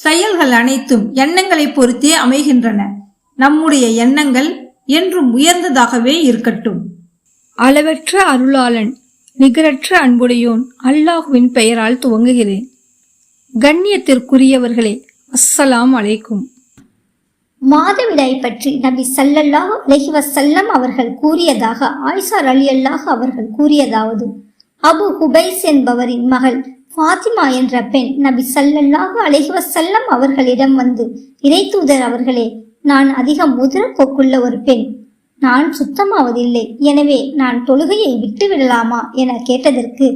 செயல்கள் அனைத்தும் எண்ணங்களை பொறுத்தே அமைகின்றன. நம்முடைய எண்ணங்கள் என்றும் உயர்ந்ததாகவே இருக்கட்டும். அளவற்ற அருளாளன் நிகரற்ற அன்புடையோன் அல்லாஹுவின் பெயரால் துவங்குகிறேன். கண்ணியத்திற்குரியவர்களே அஸ்ஸலாம் அலைக்கும். மாதவிடாய் பற்றி நபி ஸல்லல்லாஹு அலைஹி வஸல்லம் அவர்கள் கூறியதாக ஆயிஷா ரலியல்லாஹு அவர்கள் கூறியதாவது அபு ஹுபைஸ் என்பவரின் மகள் ஃபாத்திமா என்ற பெண் நபி ஸல்லல்லாஹு அலைஹி செல்லம் அவர்களிடம் வந்து இறைத்தூதர் அவர்களே நான் அதிகம் போக்குள்ள ஒரு பெண். நான் சுத்தமாவதில்லை. எனவே நான் தொழுகையை விட்டு விடலாமா என கேட்டதற்கு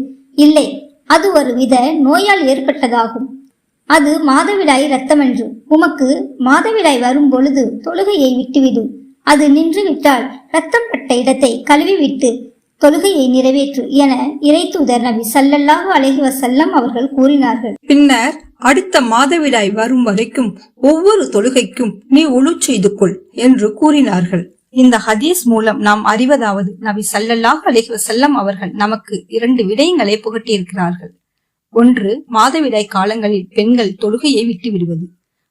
இல்லை அது ஒரு வித நோயால் ஏற்பட்டதாகும். அது மாதவிடாய் ரத்தமன்று உமக்கு மாதவிடாய் வரும் பொழுது தொழுகையை விட்டுவிடு. அது நின்றுவிட்டால் ரத்தம் பட்ட இடத்தை கழுவிவிட்டு தொழுகையை நிறைவேற்று என இறைத்தூதர் நபி சல்லல்லாஹு அலஹி வசல்லம் அவர்கள் கூறினார்கள். பின்னர் அடுத்த மாதவிடாய் வரும் வரைக்கும் ஒவ்வொரு தொழுகைக்கும் நீ ஒழு செய்து கொள் என்று கூறினார்கள். இந்த ஹதீஸ் மூலம் நாம் அறிவதாவது நபி சல்லல்லாஹு அலஹி வசல்லம் அவர்கள் நமக்கு இரண்டு விடயங்களை புகட்டியிருக்கிறார்கள். ஒன்று மாதவிடாய் காலங்களில் பெண்கள் தொழுகையை விட்டு விடுவது.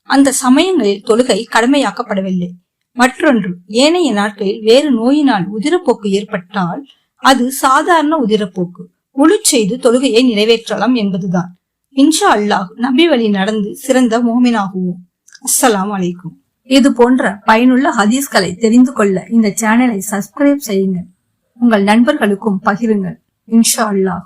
அந்த சமயங்களில் தொழுகை கடமையாக்கப்படவில்லை. மற்றொன்று ஏனைய நாட்களில் வேறு நோயினால் உதிரப்போக்கு ஏற்பட்டால் அது சாதாரண உதிரப்போக்கு. முழு செய்து தொழுகையை நிறைவேற்றலாம் என்பதுதான். இன்ஷா அல்லாஹ் நபி வழி நடந்து சிறந்த மோமினாகுவோம். அஸ்ஸலாம் வலைக்கும் இது போன்ற பயனுள்ள ஹதீஸ்களை தெரிந்து கொள்ள இந்த சேனலை சப்ஸ்கிரைப் செய்யுங்கள். உங்கள் நண்பர்களுக்கும் பகிருங்கள். இன்ஷா அல்லாஹ்.